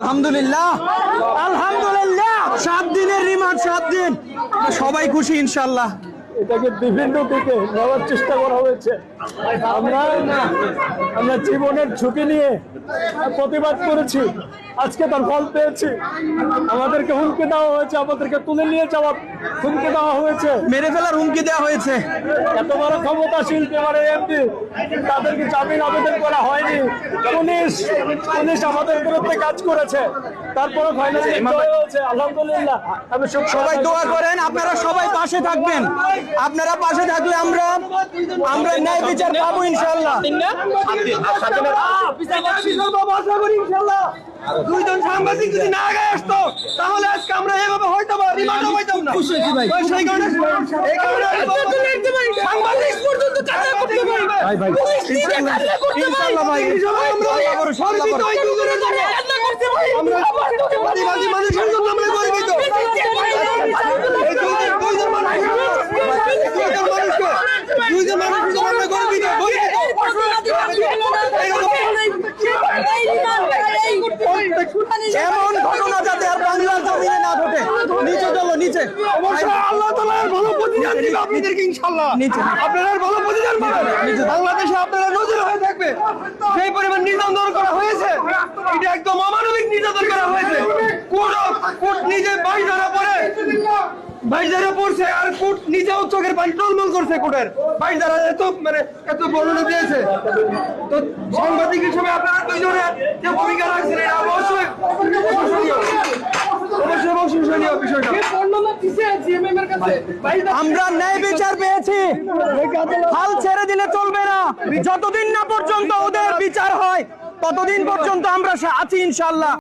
আলহামদুলিল্লাহ। আলহামদুলিল্লাহ। সাত দিনের রিমান্ড সাত দিন। সবাই খুশি ইনশাল্লাহ এটাকে বিভিন্ন দিকে নেওয়ার চেষ্টা করা হয়েছে। আমরা আমরা জীবনের ঝুঁকি নিয়ে প্রতিবাদ করেছি আজকে তার ফল পেয়েছি। আমাদেরকে হুমকি দেওয়া হয়েছে আমাদেরকে তুলে নিয়ে যাওয়ার হুমকি দেওয়া হয়েছে। মেরে ফেলার হুমকি দেওয়া হয়েছে। এত বড় ক্ষমতাশীল এবারে এমপি তাদেরকে জামিন আবেদন করা হয়নি। পুলিশ পুলিশ আমাদের বিরুদ্ধে কাজ করেছে। তারপরে ফাইনালি হয়েছে আলহামদুলিল্লাহ। আমি সবাই দোয়া করেন আপনারা সবাই পাশে থাকবেন। আপনারা পাশে থাকলে আমরা আমরা ন্যায় বিচার পাবো ইনশাল্লাহ দুইজন সাংবাদিক যদি না আগে আসতো তাহলে আজকে আমরা এভাবে হয়তো বা রিমান্ডও পাইতাম না। সেই কারণে এই কারণে সাংবাদিক পর্যন্ত কাজে করতে পারবে। ইনশাআল্লাহ ইনশাআল্লাহ ভাই। আমরা আবারও সামলা করব আমরা আদিবাসী মানুষের জন্য আমরা গর্বিত। দুইজন দুইজন মানুষ দুইজন মানুষকে দুইজন মানুষের জন্য আমরা গর্বিত গর্বিত। এমন ঘটনা যাতে আর বাংলার জমিনে না ঘটে নিচে চলো নিচে। আল্লাহ ভালো প্রতিদান দিবে আপনাদেরকে ইনশাআল্লাহ। নিচে। আপনারা এর ভালো প্রতিদান পাবেন। বাংলাদেশে আপনারা নজর হয়ে থাকবে সেই পরিমাণ নির্যাতন করা হয়েছে এটা একদম অমানবিক নির্যাতন করা হয়েছে কোর্ট কোর্ট নিজে বাড়ি ধরা পড়ে পড়ছে আর কোর্ট নিজেও চোখের পানি টলমল করছে কোর্টের বাইশ এত মানে এত বর্ণনা দিয়েছে। তো সাংবাদিক হিসেবে আপনারা দুইজনে যে ভূমিকা রাখছেন এটা অবশ্যই প্রশংসনীয়। অবশ্যই প্রশংসনীয় বিষয়টা। আমরা ন্যায় বিচার পেয়েছি। হাল ছেড়ে দিলে চলবে না। যতদিন না পর্যন্ত ওদের বিচার হয় ততদিন পর্যন্ত আমরা আছি ইনশাল্লাহ